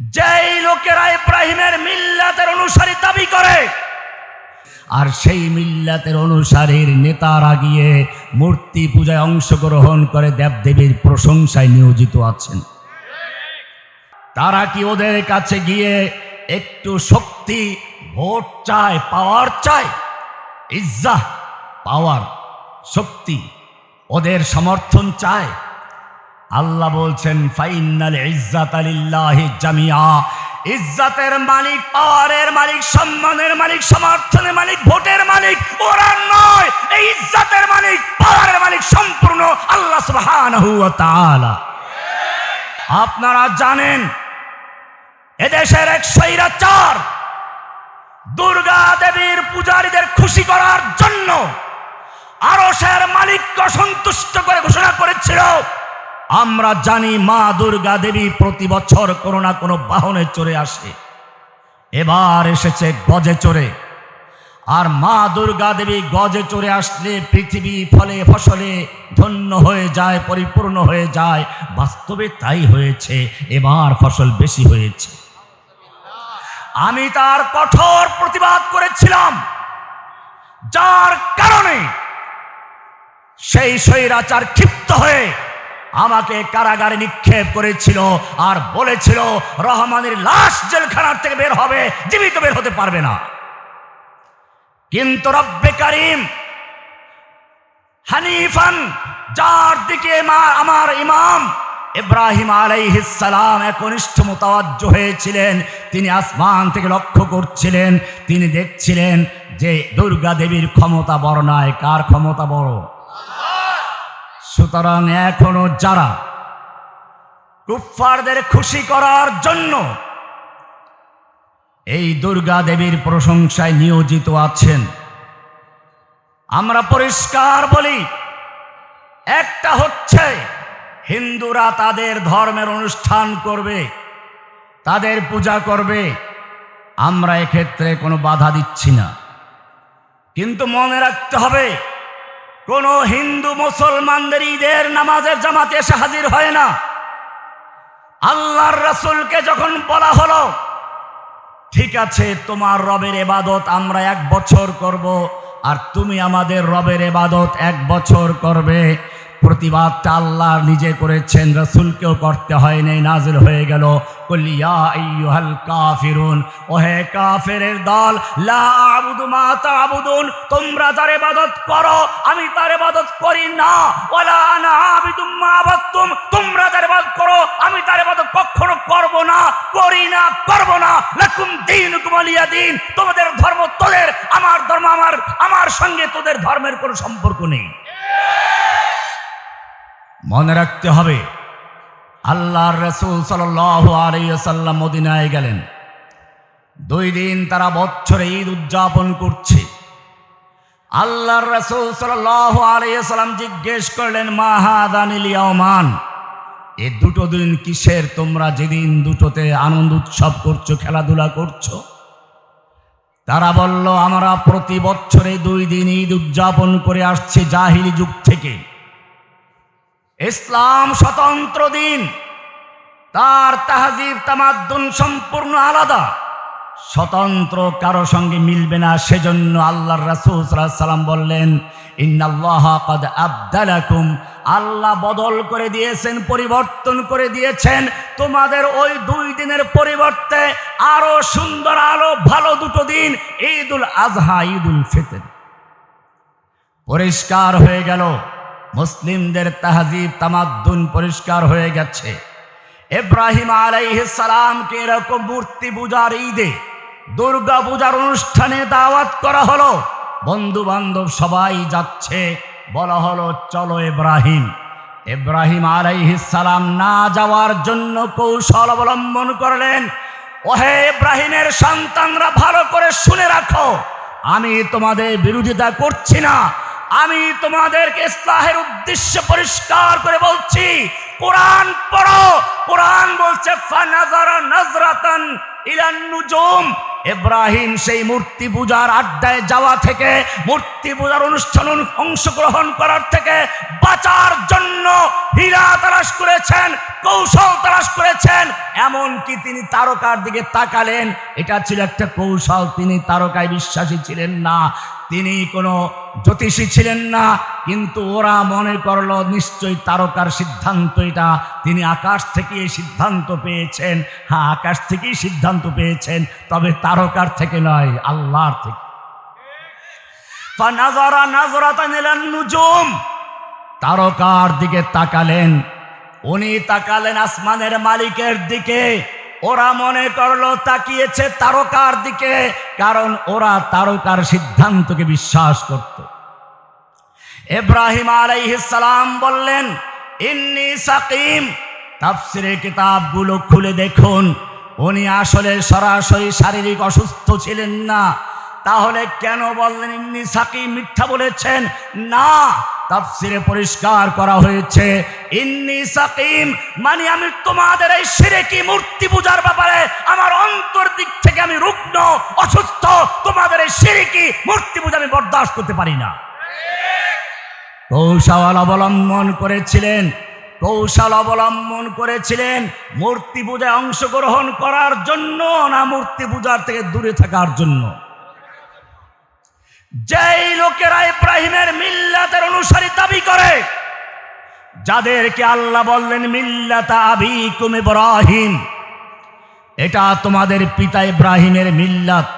যেই লোকেরা ইব্রাহিমের মিল্লাতের অনুসারী দাবি করে, আর সেই মিল্লাতের অনুসারীর নেতারা গিয়ে মূর্তি পূজায় অংশগ্রহণ করে দেবদেবীর প্রশংসায় নিয়োজিত আছেন। তারা কি ওদের কাছে গিয়ে একটু শক্তি, ভোট চায়, পাওয়ার চায়? ইজ্জা, পাওয়ার, শক্তি ওদের সমর্থন চায়? আল্লাহ বলছেন, ফাইনাল ইজ্জাত আলিল্লাহি জামিয়া। ইজ্জাতের মালিক, পাওয়ারের মালিক, সম্মানের মালিক, সমর্থনের মালিক, ভোটের মালিক, ওরা নয়। এই ইজ্জাতের মালিক, পাওয়ারের মালিক সম্পূর্ণ আল্লাহ সুবহানাহু ওয়া তাআলা। আপনারা জানেন, এদেশের এক স্বৈরাচার দুর্গা দেবীর পূজারীদের খুশি করার জন্য আরশের মালিককে সন্তুষ্ট করে ঘোষণা করেছিল আমরা জানি মা দুর্গা দেবী প্রতি বছর কোনো না কোনো বাহনে চড়ে আসে। এবার এসেছে গজে চড়ে। আর মা দুর্গা দেবী গজে চড়ে আসলে পৃথিবী ফলে ফসলে ধন্য হয়ে যায়, পরিপূর্ণ হয়ে যায়। বাস্তবে তাই হয়েছে, এবার ফসল বেশি হয়েছে। আমি তার কঠোর প্রতিবাদ করেছিলাম, যার কারণে সেই স্বৈরাচার ক্ষিপ্ত হয়ে আমাকে কারাগারে নিক্ষেপ করেছিল আর বলেছিল, রহমানের লাশ জেলখানার থেকে বের হবে, জীবিত বের হতে পারবে না। কিন্তু রব্বে কারিম হানিফান, যার দিকে আমার ইমাম ইব্রাহিম আলাইহিসালাম একনিষ্ঠ মোতাবাজ্য হয়েছিলেন, তিনি আসমান থেকে লক্ষ্য করছিলেন, তিনি দেখছিলেন যে দুর্গা দেবীর ক্ষমতা বড় নয়, কার ক্ষমতা বড়? সুতরাং এখনও যারা কুফফারদের খুশি করার জন্য এই দুর্গা দেবীর প্রশংসায় নিয়োজিত আছেন, আমরা পরিষ্কার বলি, একটা হচ্ছে হিন্দুরা তাদের ধর্মের অনুষ্ঠান করবে, তাদের পূজা করবে, আমরা এক্ষেত্রে কোনো বাধা দিচ্ছি না। কিন্তু মনে রাখতে হবে কোনো হিন্দু মুসলমানদের ঈদের নামাজের জামাতে এসে হাজির হয় না। আল্লাহর রাসুলকে যখন বলা হলো, ঠিক আছে, তোমার রবের এবাদত আমরা এক বছর করব, আর তুমি আমাদের রবের এবাদত এক বছর করবে। প্রতিবাদটা আল্লাহ নিজে করেছেন, রসুলকেও করতে হয় নাই নাজিল হয়ে গেল তোমরা ইবাদত করো, আমি তার করি না। মা তোমরা করো, আমি তার না, করি না না। আলিয়া দিন, তোমাদের ধর্ম তোদের, আমার ধর্ম আমার আমার সঙ্গে তোদের ধর্মের কোনো সম্পর্ক নেই। মনে রাখতে হবে, আল্লাহর রসুল সাল্লাম মদিনায় গেলেন। দুই দিন তারা বছরে ঈদ উদযাপন করছে। আল্লাহর রসুল সাল্লাম জিজ্ঞেস করলেন মাহাদানিলিয়ামান এ দুটো দিন কিসের? তোমরা যেদিন দুটোতে আনন্দ উৎসব করছ, খেলাধুলা করছ? তারা বলল, আমরা প্রতি বছরে দুই দিন ঈদ উদযাপন করে আসছি জাহিলি যুগ থেকে। ইসলাম স্বতন্ত্র দিন। তার তাহাজিব, তামাদ্দুন সম্পূর্ণ আলাদা। স্বতন্ত্র কারও সঙ্গে মিলবে না, সেজন্য আল্লাহর রাসূল বললেন আল্লাহ বদল করে দিয়েছেন, পরিবর্তন করে দিয়েছেন। তোমাদের ওই দুই দিনের পরিবর্তে আরও সুন্দর আলো ভালো দুটো দিন, ঈদুল আজহা, ঈদুল ফিতর। পরিষ্কার হয়ে গেল। মুসলিমদের তাহাজিব তামাদ্দুন পরিষ্কার হয়ে গেছে। আলাইহিস সালামকে এরকম মূর্তি পূজার ঈদে, দুর্গা পূজার অনুষ্ঠানে দাওয়াত করা হলো। বন্ধু বান্ধব সবাই যাচ্ছে, বলা হলো, চলো ইব্রাহিম আলাইহিস সালাম না যাওয়ার জন্য কৌশল অবলম্বন করলেন। ওহে ইব্রাহিমের সন্তানরা, ভালো করে শুনে রাখো। আমি তোমাদের বিরোধিতা করছি না। আমি তোমাদেরকে ইসলাহের উদ্দেশ্যে পরিষ্কার করে বলছি, কোরআন পড়ো। কোরআন বলছে নাজরাতান ইব্রাহিম সেই মূর্তি পূজার আড্ডায় যাওয়া থেকে, মূর্তি পূজার অনুষ্ঠান অংশগ্রহণ করার থেকে বাঁচার জন্য হীরা তালাশ করেছেন, কৌশল তালাশ করেছেন। এমনকি তিনি তারকার দিকে তাকালেন, এটা ছিল একটা কৌশল, তিনি তারকায় বিশ্বাসী ছিলেন না। তিনি কোনো জ্যোতিষী ছিলেন না, কিন্তু ওরা মনে করল নিশ্চয়ই তারকার সিদ্ধান্ত এটা। তিনি আকাশ থেকে সিদ্ধান্ত পেয়েছেন। হ্যাঁ আকাশ থেকেই সিদ্ধান্ত পেয়েছেন, তবে তারকার থেকে নয়, আল্লাহর থেকে। ফানাজারা নাজরাতান ইলান নুজুম। তারকার দিকে তাকালেন। উনি তাকালেন আসমানের মালিকের দিকে। ওরা মনে করল, তাকিয়েছে তারকার দিকে, কারণ ওরা তারকার সিদ্ধান্তকে বিশ্বাস করত। ইব্রাহিম আলাইহিসসালাম বললেন, ইন্নি সাকিম তাফসিরে কিতাবগুলো খুলে দেখুন। উনি আসলে সরাসরি শারীরিক অসুস্থ ছিলেন না। তাহলে কেন বললেন ইন্নি সাকিম মিথ্যা বলেছেন? না তাফসিরে পরিষ্কার করা হয়েছে, ইন্নি সাকিম মানে আমি তোমাদের এই সিরেকি মূর্তি পূজার ব্যাপারে আমার অন্তর দিক থেকে আমি রুগ্ন, অসুস্থ, তোমাদের এই সিরেকি মূর্তি পূজা আমি বরদাস্ত করতে পারি না। কৌশল অবলম্বন করেছিলেন, কৌশল অবলম্বন করেছিলেন, মূর্তি পূজায় অংশগ্রহণ করার জন্য না মূর্তি পূজার থেকে দূরে থাকার জন্য? যেই লোকেরা ইব্রাহিমের মিল্লাতের অনুসারী দাবি করে, যাদেরকে আল্লাহ বললেন মিল্লাতা আবিকুম ইব্রাহিম, এটা তোমাদের পিতা ইব্রাহিমের মিল্লাত।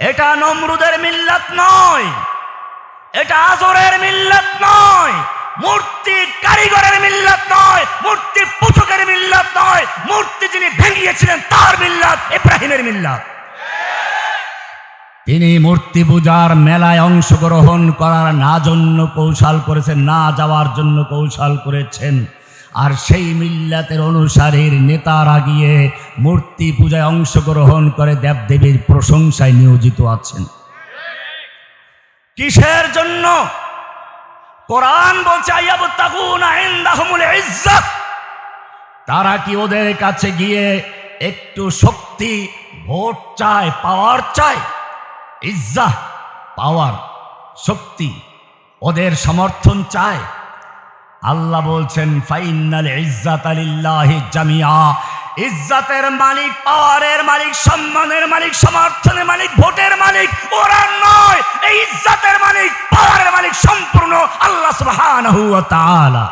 এটা নমরুদের মিল্লাত নয়, এটা আজরের মিল্লাত নয়, মূর্তি কারিগরের মিল্লাত নয়, মূর্তি পুচকের মিল্লাত নয়, মূর্তি যিনি ভেঙিয়েছিলেন তার মিল্লাত ইব্রাহিমের মিল্লাত। তিনি মূর্তি পূজার মেলায় অংশগ্রহণ করার না জন্য কৌশল করেছেন, না যাওয়ার জন্য কৌশল করেছেন। আর সেই মিল্লাতের অনুসারীর নেতারা গিয়ে মূর্তি পূজায় অংশগ্রহণ করে দেবদেবীর প্রশংসায় নিয়োজিত আছেন। কিসের জন্য? কোরআন বলছে তারা কি ওদের কাছে গিয়ে একটু শক্তি, ভোট চায়, পাওয়ার চায়? ইজ্জা, পাওয়ার, শক্তি ওদের সমর্থন চায়। আল্লাহ বলছেন ফাইনাল ইজ্জাত আলিল্লাহি জামিয়া ইজ্জাতের মালিক, পাওয়ারের মালিক, সম্মানের মালিক, সমর্থনের মালিক, ভোটের মালিক, ওরা নয়। এই ইজ্জাতের মালিক, পাওয়ারের মালিক সম্পূর্ণ আল্লাহ সুবহানাহু ওয়া তাআলা।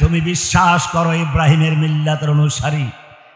তুমি বিশ্বাস করো ইব্রাহিমের মিল্লাতের অনুসারী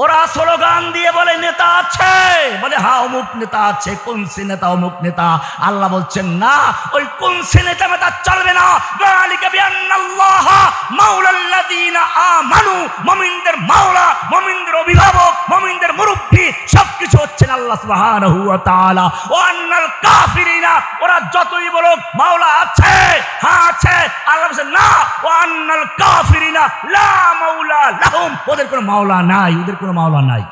ওরা স্লোগান দিয়ে বলে, নেতা আছে। বলে হ্যাঁ অমুক নেতা আছে কোন সে নেতা, অমুক নেতা। আল্লাহ বলছেন, না, ওই কোন সে নেতা মেতা চলবে না। অভিভাবক, মুমিনদের মুরব্বি, সবকিছু হচ্ছেন আল্লাহ যতই বলো মাওলা আছে হ্যাঁ আছে, আল্লাহ বলছে, না ও আন্নাল কাফিরিনা লা মাওলা লাহুম। ওদের কোনো মাওলা নাই, ওদের কোনো মাওলা নাই।